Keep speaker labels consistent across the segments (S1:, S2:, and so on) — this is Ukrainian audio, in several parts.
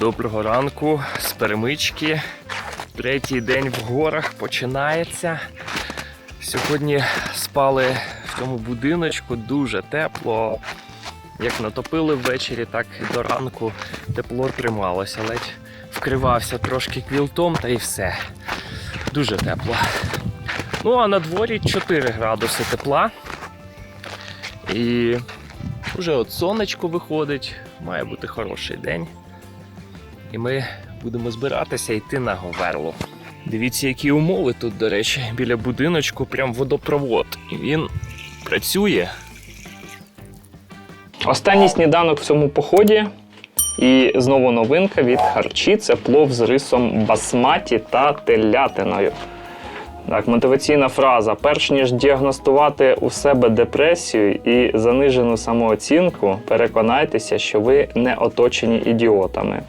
S1: Доброго ранку з перемички. Третій день в горах починається. Сьогодні спали в цьому будиночку дуже тепло. Як натопили ввечері, так і до ранку тепло трималося. Ледь вкривався трошки квілтом та й все. Дуже тепло. Ну а на дворі 4 градуси тепла. І вже от сонечко виходить, має бути хороший день. І ми будемо збиратися йти на Говерлу. Дивіться, які умови тут, до речі, біля будиночку, прям водопровод. І він працює.
S2: Останній сніданок в цьому поході. І знову новинка від харчі це плов з рисом басматі та телятиною. Так, мотиваційна фраза. Перш ніж діагностувати у себе депресію і занижену самооцінку, переконайтеся, що ви не оточені ідіотами.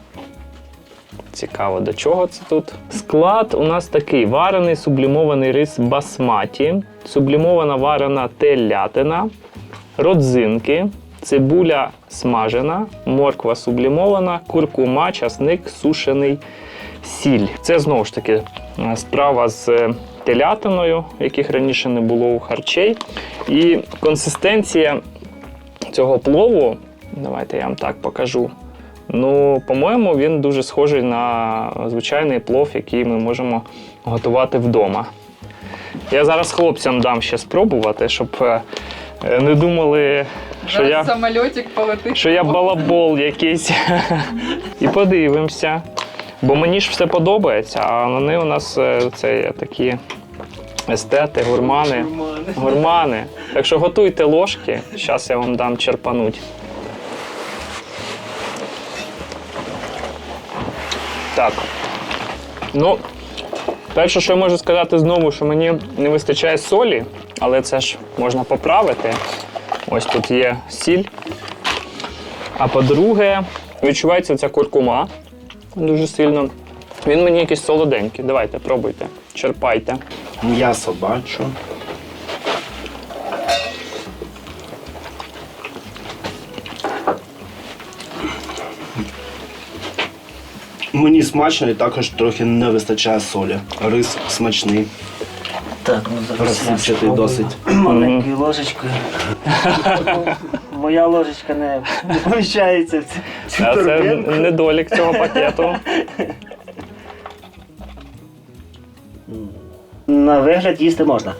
S2: Цікаво, до чого це тут? Склад у нас такий: варений сублімований рис басматі, сублімована варена телятина, родзинки, цибуля смажена, морква сублімована, куркума, часник, сушений сіль. Це знову ж таки справа з е, телятиною, яких раніше не було у харчей. І консистенція цього плову, давайте я вам так покажу. Ну, по-моєму, він дуже схожий на звичайний плов, який ми можемо готувати вдома. Я зараз хлопцям дам ще спробувати, щоб е, не думали, що я, що я балабол якийсь. І подивимося. Бо мені ж все подобається, а вони у нас е, це такі естети, гурмани. Гурмани. Так що готуйте ложки, зараз я вам дам черпануть. Так. Ну, перше, що я можу сказати знову, що мені не вистачає солі, але це ж можна поправити. Ось тут є сіль. А по-друге, відчувається ця куркума дуже сильно. Він мені якийсь солоденький. Давайте, пробуйте. Черпайте.
S3: М'ясо бачу. Мені смачно і також трохи не вистачає солі. Рис смачний,
S4: Так, ну зараз я
S3: розсипчатий
S4: спробую
S3: досить.
S4: маленькою ложечкою. Моя ложечка не не поміщається в цю- цю
S2: А це
S4: торбинку.
S2: недолік цього пакету.
S4: На вигляд їсти можна.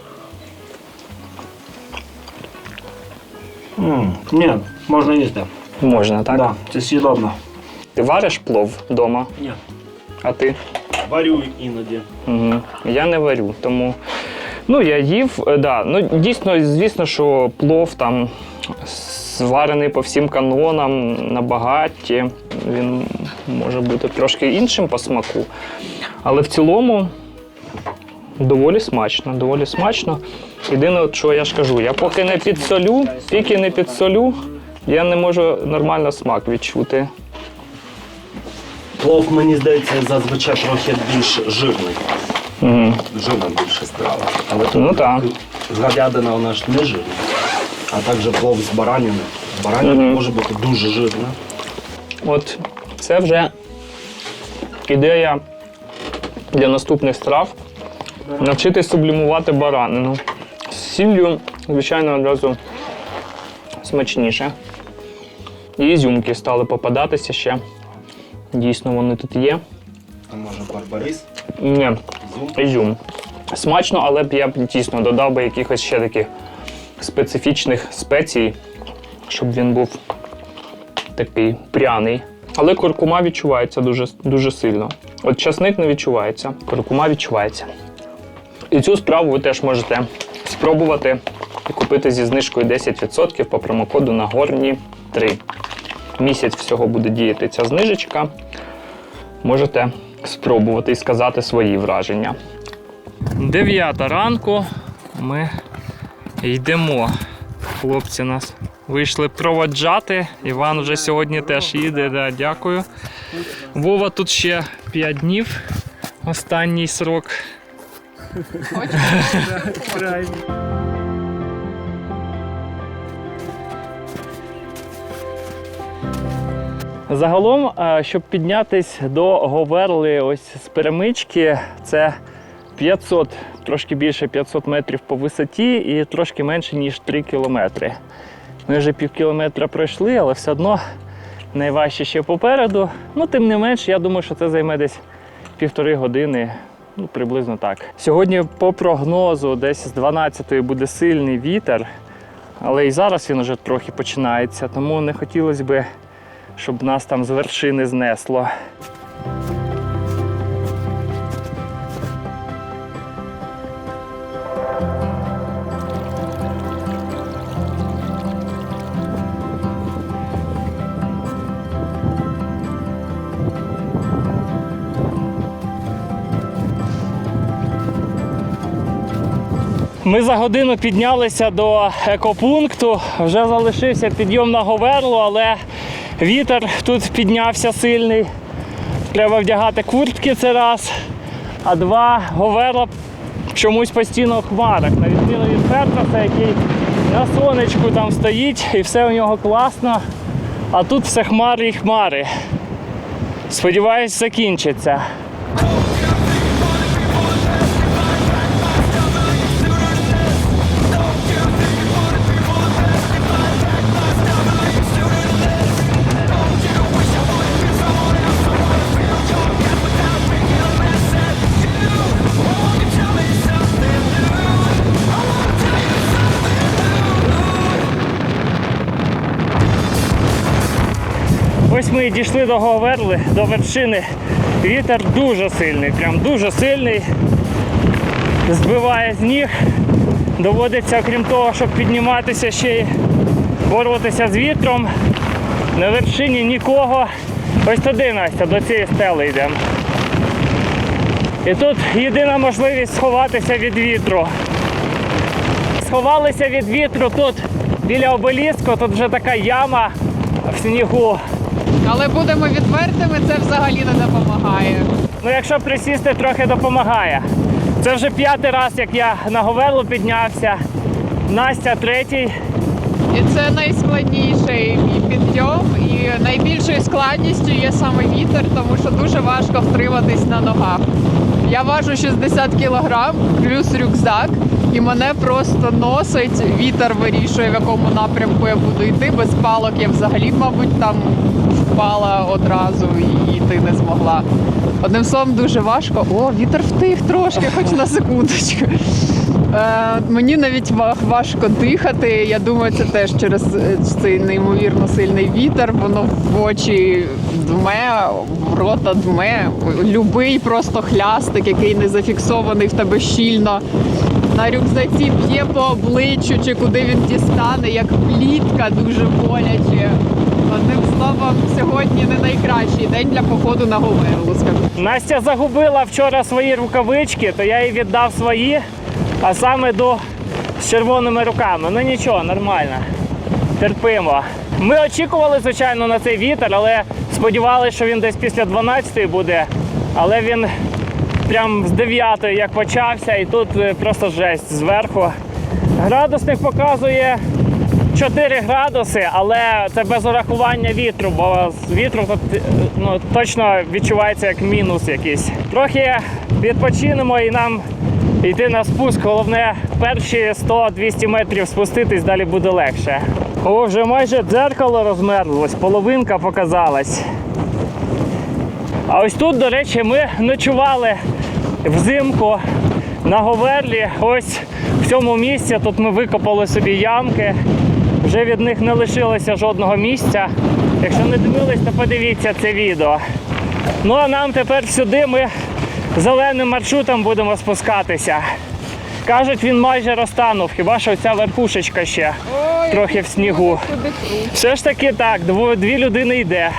S4: Ні, можна їсти.
S2: Можна, так?
S4: Так, це сідобно.
S2: Ти вариш плов вдома,
S4: Ні.
S2: а ти?
S3: Варю іноді.
S2: Угу. Я не варю, тому. Ну, я їв, е, да. Ну, дійсно, звісно, що плов там зварений по всім канонам на багатті. Він може бути трошки іншим по смаку. Але в цілому доволі смачно, доволі смачно. Єдине, що я ж кажу, я поки не підсолю, поки не підсолю, я не можу нормально смак відчути.
S3: Плов, мені здається, зазвичай трохи більш жирний.
S2: Угу.
S3: Жирна більше страва. Але тут
S2: Ну так.
S3: говядина вона ж не жирна. А також плов з баранини. Баранина
S2: Мгм.
S3: може бути дуже жирна.
S2: От це вже ідея для наступних страв. Навчитись сублімувати баранину. З сіллю, звичайно, одразу смачніше. І ізюмки стали попадатися ще. Дійсно, вони тут є.
S3: А може барбарис?
S2: Ні, ізюм. Смачно, але б я б дійсно додав би якихось ще таких специфічних спецій, щоб він був такий пряний. Але куркума відчувається дуже, дуже сильно. От часник не відчувається, куркума відчувається. І цю справу ви теж можете спробувати і купити зі знижкою 10% по промокоду Нагорні 3. Місяць всього буде діяти ця знижечка. Можете спробувати і сказати свої враження. Дев'ята ранку ми йдемо. Хлопці нас вийшли проводжати. Іван вже сьогодні теж їде. Да, дякую. Вова тут ще 5 днів. Останній срок. Загалом, е, щоб піднятись до Говерли ось з перемички, це 500, трошки більше 500 метрів по висоті і трошки менше, ніж 3 кілометри. Ми вже пів кілометра пройшли, але все одно найважче ще попереду. Ну, тим не менш, я думаю, що це займе десь півтори години. Ну, приблизно так. Сьогодні, по прогнозу, десь з 12-ї буде сильний вітер, але і зараз він вже трохи починається, тому не хотілося б, щоб нас там з вершини знесло. Ми за годину піднялися до екопункту. Вже залишився підйом на Говерлу, але вітер тут піднявся сильний. Треба вдягати куртки це раз. А два Говерла чомусь постійно в хмарах. На відміну від Фертраса, який на сонечку там стоїть і все у нього класно. А тут все хмари і хмари. Сподіваюсь, закінчиться. Ось ми дійшли до Говерли, до вершини. Вітер дуже сильний, прям дуже сильний. Збиває з ніг. Доводиться, крім того, щоб підніматися ще й боротися з вітром. На вершині нікого. Ось туди, Настя, до цієї стели йдемо. І тут єдина можливість сховатися від вітру. Сховалися від вітру тут біля обеліску, тут вже така яма в снігу.
S5: Але будемо відвертими, це взагалі не допомагає.
S2: Ну, якщо присісти, трохи допомагає. Це вже п'ятий раз, як я на Говерлу піднявся. Настя третій.
S5: І це найскладніший підйом. І найбільшою складністю є саме вітер, тому що дуже важко втриматись на ногах. Я важу 60 кг плюс рюкзак, і мене просто носить. Вітер вирішує, в якому напрямку я буду йти. Без палок я взагалі, мабуть, там впала одразу і йти не змогла. Одним словом, дуже важко. О, вітер втих трошки, хоч на секундочку. Е, мені навіть важко дихати. Я думаю, це теж через е, цей неймовірно сильний вітер. Воно в очі дме, в рота дме. Любий просто хлястик, який не зафіксований в тебе щільно. На рюкзаці б'є по обличчю чи куди він дістане, як плітка дуже боляче. Одним словом, сьогодні не найкращий день для походу на Говерлу, скажу.
S2: Настя загубила вчора свої рукавички, то я їй віддав свої, а саме до з червоними руками. Ну нічого, нормально. Терпимо. Ми очікували, звичайно, на цей вітер, але сподівалися, що він десь після 12-ї буде. Але він прям з 9 як почався, і тут е, просто жесть зверху. Градусник показує 4 градуси, але це без урахування вітру, бо з вітру ну, точно відчувається як мінус якийсь. Трохи відпочинемо і нам йти на спуск. Головне, перші 100-200 метрів спуститись, далі буде легше. О, вже майже дзеркало розмерзлось, половинка показалась. А ось тут, до речі, ми ночували взимку на Говерлі. Ось в цьому місці. Тут ми викопали собі ямки. Вже від них не лишилося жодного місця. Якщо не дивились, то подивіться це відео. Ну а нам тепер сюди ми зеленим маршрутом будемо спускатися. Кажуть, він майже розтанув, хіба що ця верхушечка ще трохи в снігу. Все ж таки так, дві людини йде.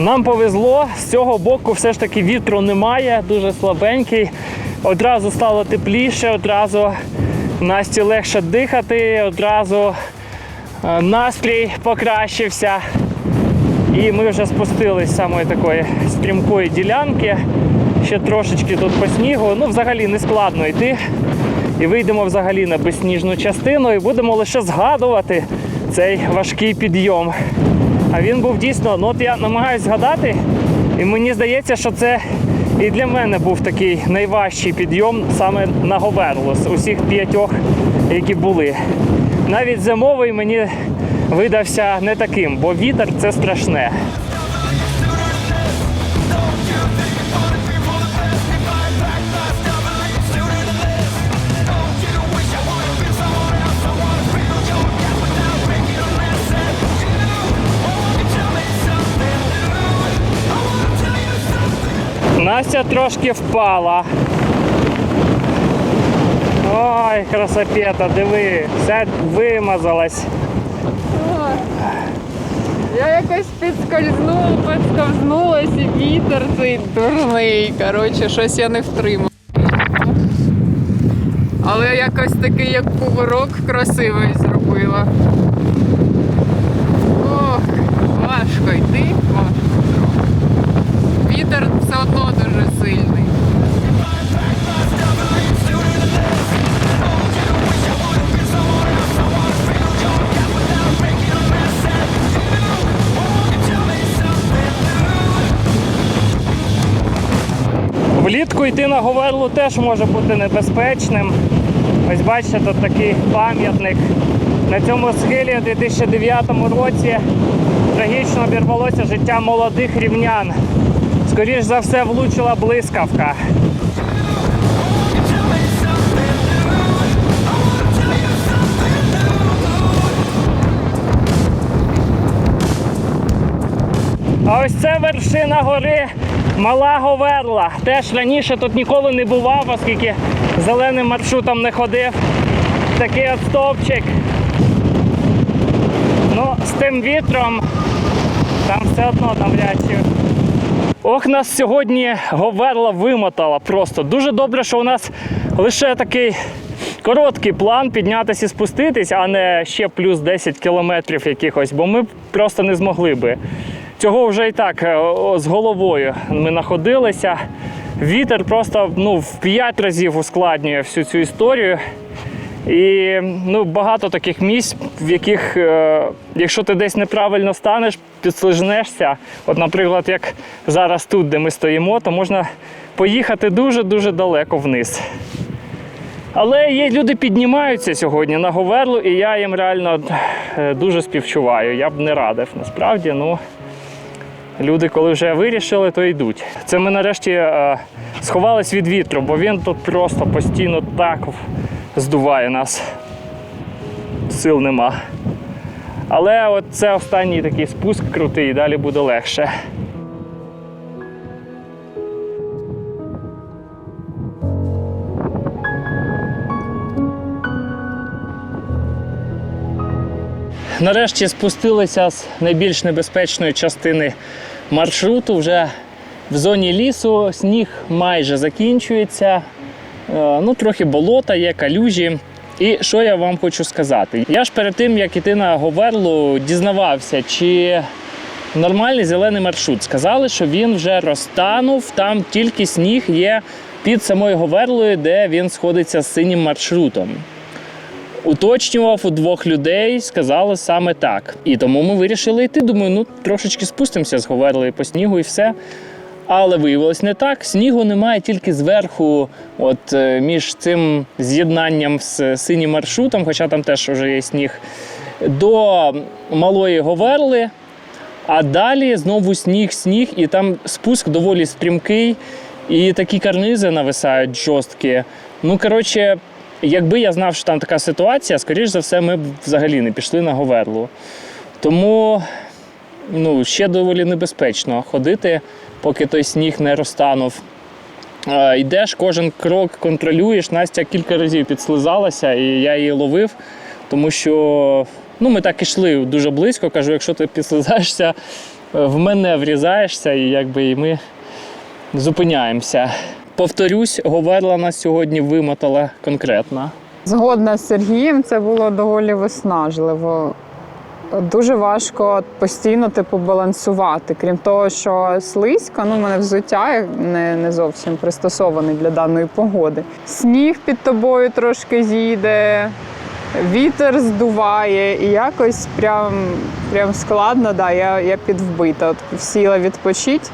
S2: Нам повезло, з цього боку все ж таки вітру немає, дуже слабенький. Одразу стало тепліше, одразу Насті легше дихати, одразу е, настрій покращився. І ми вже спустились з самої такої стрімкої ділянки. ще трошечки тут по снігу. Ну, взагалі не складно йти. І вийдемо взагалі на безсніжну частину і будемо лише згадувати цей важкий підйом. А він був дійсно, ну от я намагаюся згадати, і мені здається, що це і для мене був такий найважчий підйом саме на Говерло з усіх п'ятьох, які були. Навіть зимовий мені видався не таким, бо вітер це страшне. Настя трошки впала. Ой, красопета, диви, вся вимазалась.
S5: Я якось підскользнула, підсковзнулась і вітер цей дурний. Коротше, щось я не втримала. Але якось такий, як поворок красивий зробила. Ох, важко йти, важко. Вітер все одно дуже сильний.
S2: Влітку йти на Говерлу теж може бути небезпечним. Ось бачите, тут такий пам'ятник. На цьому схилі у 2009 році трагічно обірвалося життя молодих рівнян. Скоріш за все, влучила блискавка. А ось це вершина гори Мала Говерла. Теж раніше тут ніколи не бував, оскільки зеленим маршрутом не ходив. Такий от стовпчик. Ну, з тим вітром там все одно навряд чи. Ох, нас сьогодні Говерла вимотала просто. Дуже добре, що у нас лише такий короткий план піднятися і спуститись, а не ще плюс 10 кілометрів якихось, бо ми просто не змогли би. Цього вже і так е, з головою ми знаходилися. Вітер просто ну, в 5 разів ускладнює всю цю історію. І ну, багато таких місць, в яких, е, якщо ти десь неправильно станеш, підслижнешся. От, наприклад, як зараз тут, де ми стоїмо, то можна поїхати дуже-дуже далеко вниз. Але є люди піднімаються сьогодні на Говерлу, і я їм реально е, дуже співчуваю. Я б не радив насправді. Ну, люди, коли вже вирішили, то йдуть. Це ми нарешті е, сховались від вітру, бо він тут просто постійно так здуває нас. Сил нема. Але от це останній такий спуск крутий, і далі буде легше. Нарешті спустилися з найбільш небезпечної частини маршруту. Вже в зоні лісу сніг майже закінчується. Е, Ну, трохи болота є, калюжі. І що я вам хочу сказати? Я ж перед тим, як іти на Говерлу, дізнавався, чи нормальний зелений маршрут. Сказали, що він вже розтанув, там тільки сніг є під самою Говерлою, де він сходиться з синім маршрутом. Уточнював у двох людей, сказали саме так. І тому ми вирішили йти. Думаю, ну трошечки спустимося з Говерлої по снігу і все. Але виявилось не так. Снігу немає тільки зверху, от е, між цим з'єднанням з синім маршрутом, хоча там теж вже є сніг, до малої Говерли. А далі знову сніг, сніг, і там спуск доволі стрімкий, і такі карнизи нависають жорсткі. Ну, коротше, якби я знав, що там така ситуація, скоріш за все, ми б взагалі не пішли на Говерлу. Тому ну, ще доволі небезпечно ходити, поки той сніг не розтанув. Е, Йдеш, кожен крок контролюєш. Настя кілька разів підслизалася, і я її ловив, тому що ну, ми так ішли дуже близько. Кажу, якщо ти підслизаєшся, е, в мене врізаєшся, і якби і ми зупиняємося. Повторюсь, Говерла нас сьогодні вимотала конкретно.
S5: Згодна з Сергієм, це було доволі виснажливо. Дуже важко постійно типу балансувати. Крім того, що слизько, ну, в мене взуття не, не зовсім пристосований для даної погоди. Сніг під тобою трошки зійде, вітер здуває, і якось прям, прям складно, да, я, я підвбита. От сіла відпочити.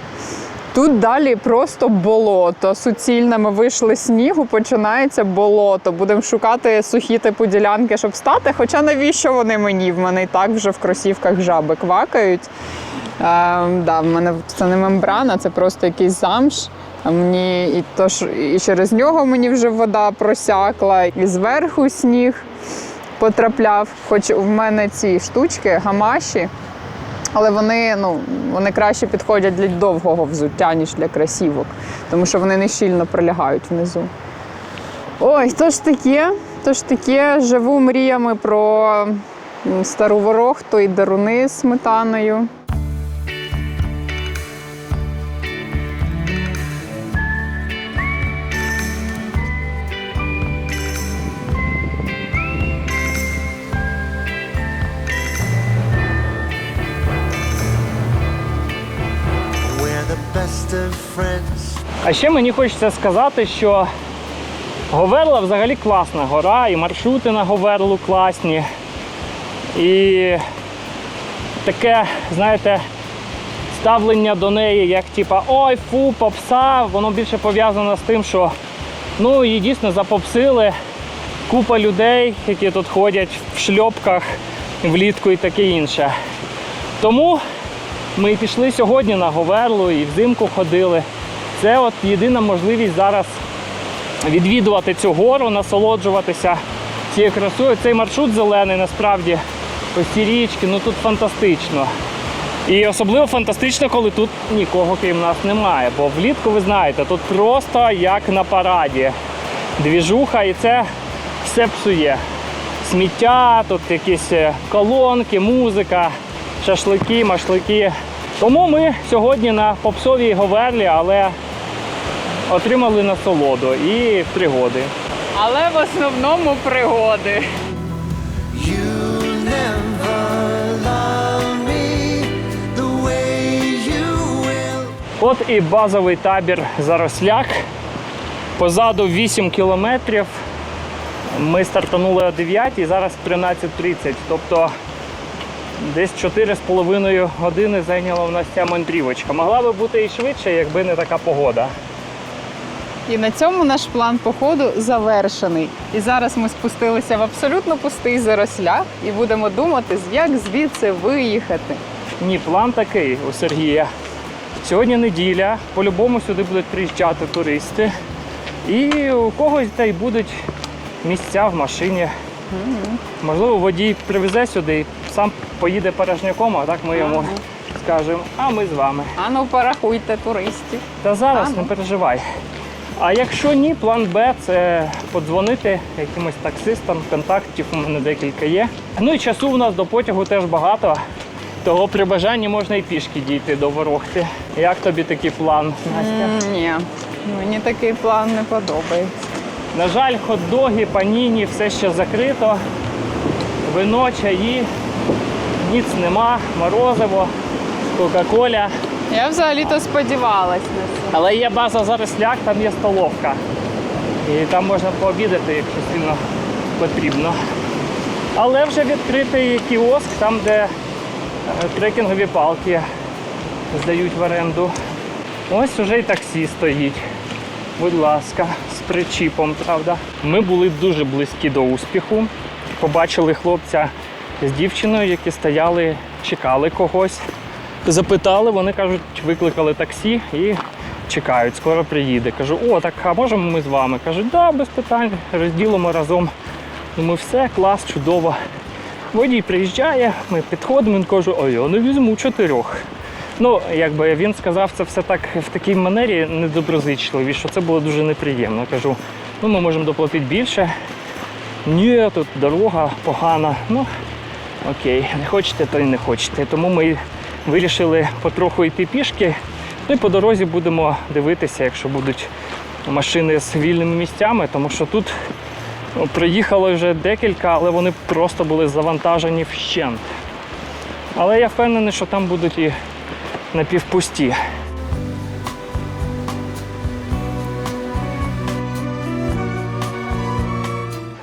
S5: Тут далі просто болото. Суцільне ми вийшли снігу, починається болото. Будемо шукати сухі типу ділянки, щоб стати. Хоча навіщо вони мені? В мене і так вже в кросівках жаби квакають. Е, да, в мене це не мембрана, це просто якийсь замш. А мені і, то, ж- і через нього мені вже вода просякла, і зверху сніг потрапляв. Хоч в мене ці штучки, гамаші, але вони, ну, вони краще підходять для довгого взуття, ніж для красівок, тому що вони не щільно прилягають внизу. Ой, то ж таке, то ж таке, живу мріями про стару ворохту і даруни з сметаною.
S2: А ще мені хочеться сказати, що Говерла взагалі класна гора, і маршрути на Говерлу класні. І таке, знаєте, ставлення до неї, як типа ой, фу, попса, воно більше пов'язано з тим, що ну, її дійсно запопсили. Купа людей, які тут ходять в шльопках влітку і таке інше. Тому ми пішли сьогодні на Говерлу і взимку ходили. Це от єдина можливість зараз відвідувати цю гору, насолоджуватися цією красою. Цей маршрут зелений насправді ось ці річки, ну тут фантастично. І особливо фантастично, коли тут нікого крім нас немає. Бо влітку ви знаєте, тут просто як на параді. Двіжуха, і це все псує. Сміття, тут якісь е, колонки, музика, шашлики, машлики. Тому ми сьогодні на попсовій говерлі, але отримали насолоду і пригоди.
S5: Але в основному пригоди.
S2: От і базовий табір Заросляк. Позаду 8 кілометрів. Ми стартанули о 9 і зараз 13.30. Тобто десь 4,5 години зайняла в нас ця мандрівочка. Могла би бути і швидше, якби не така погода.
S5: І на цьому наш план походу завершений. І зараз ми спустилися в абсолютно пустий заросляк і будемо думати, як звідси виїхати.
S2: Ні, план такий у Сергія. Сьогодні неділя, по-любому сюди будуть приїжджати туристи. І у когось та й будуть місця в машині. Можливо, водій привезе сюди і сам поїде порожняком, а так ми йому скажемо, а ми з вами.
S5: Ану, порахуйте туристів.
S2: Та зараз
S5: Ага.
S2: не переживай. А якщо ні, план Б це подзвонити якимось таксистам, контактів у мене декілька є. Ну і часу у нас до потягу теж багато. Того при бажанні можна і пішки дійти до Ворохти. Як тобі такий план, Настя?
S5: Ні, мені такий план не подобається.
S2: На жаль, хот-доги, паніні, все ще закрито. Вино, чаї, ніц нема, морозиво, Кока-Коля.
S5: Я взагалі-то сподівалась на це.
S2: Але є база Заросляк, там є столовка. І там можна пообідати, якщо сильно потрібно. Але вже відкритий кіоск, там, де е, трекінгові палки здають в оренду. Ось уже і таксі стоїть. Будь ласка, з причіпом, правда. Ми були дуже близькі до успіху. Побачили хлопця з дівчиною, які стояли, чекали когось. Запитали, вони кажуть, викликали таксі і чекають, скоро приїде. Кажу, о, так а можемо ми з вами? Кажуть, да, без питань, розділимо разом. Ми все, клас, чудово. Водій приїжджає, ми підходимо, він каже, а я не візьму чотирьох. Ну, якби він сказав це все так в такій манері недоброзичливі, що це було дуже неприємно. Кажу, ну ми можемо доплатити більше. Ні, тут дорога погана. Ну, окей, не хочете, то й не хочете. Тому ми вирішили потроху йти пішки. Ну і по дорозі будемо дивитися, якщо будуть машини з вільними місцями, тому що тут ну, приїхало вже декілька, але вони просто були завантажені вщент. Але я впевнений, що там будуть і напівпусті.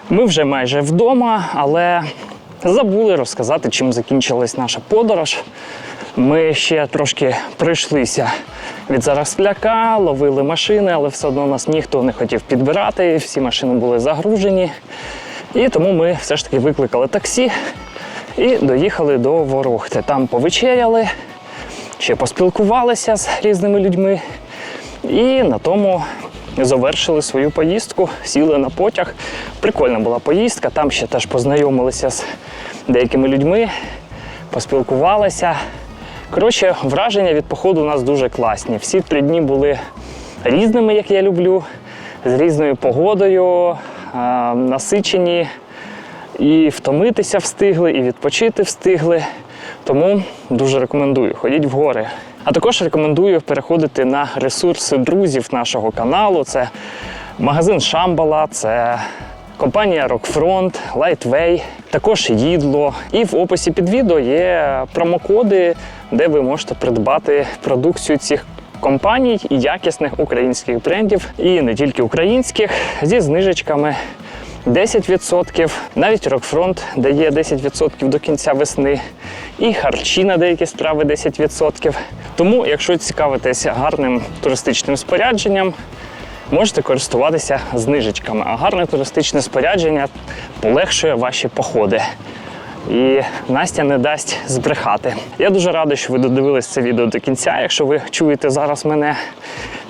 S2: Ми вже майже вдома, але забули розказати, чим закінчилась наша подорож. Ми ще трошки пройшлися від Заросляка, ловили машини, але все одно нас ніхто не хотів підбирати, всі машини були загружені. І тому ми все ж таки викликали таксі і доїхали до Ворохти. Там повечеряли, ще поспілкувалися з різними людьми. І на тому завершили свою поїздку, сіли на потяг. Прикольна була поїздка, там ще теж познайомилися з деякими людьми, поспілкувалися. Коротше, враження від походу у нас дуже класні. Всі три дні були різними, як я люблю, з різною погодою, насичені, і втомитися встигли, і відпочити встигли. Тому дуже рекомендую, ходіть в гори. А також рекомендую переходити на ресурси друзів нашого каналу. Це магазин Шамбала, це компанія Rockfront, Lightway, також їдло. І в описі під відео є промокоди, де ви можете придбати продукцію цих компаній і якісних українських брендів, і не тільки українських, зі знижечками 10%, навіть Rockfront дає 10% до кінця весни, і харчі на деякі страви 10%. Тому, якщо цікавитесь гарним туристичним спорядженням, можете користуватися знижечками. А гарне туристичне спорядження полегшує ваші походи. І Настя не дасть збрехати. Я дуже радий, що ви додивились це відео до кінця. Якщо ви чуєте зараз мене,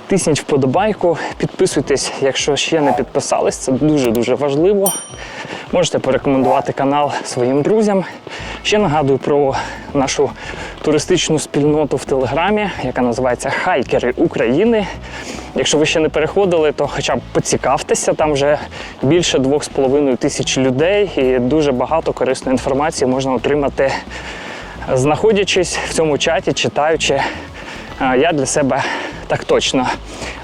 S2: тисніть вподобайку, підписуйтесь, якщо ще не підписались, це дуже-дуже важливо. Можете порекомендувати канал своїм друзям. Ще нагадую про нашу туристичну спільноту в Телеграмі, яка називається Хайкери України. Якщо ви ще не переходили, то хоча б поцікавтеся, там вже більше 2,5 тисяч людей і дуже багато корисної інформації можна отримати, знаходячись в цьому чаті, читаючи. Я для себе так точно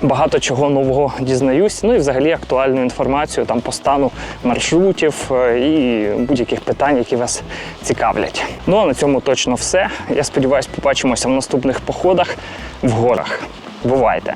S2: багато чого нового дізнаюсь. Ну і взагалі актуальну інформацію там по стану маршрутів е, і будь-яких питань, які вас цікавлять. Ну а на цьому точно все. Я сподіваюся, побачимося в наступних походах в горах. Бувайте!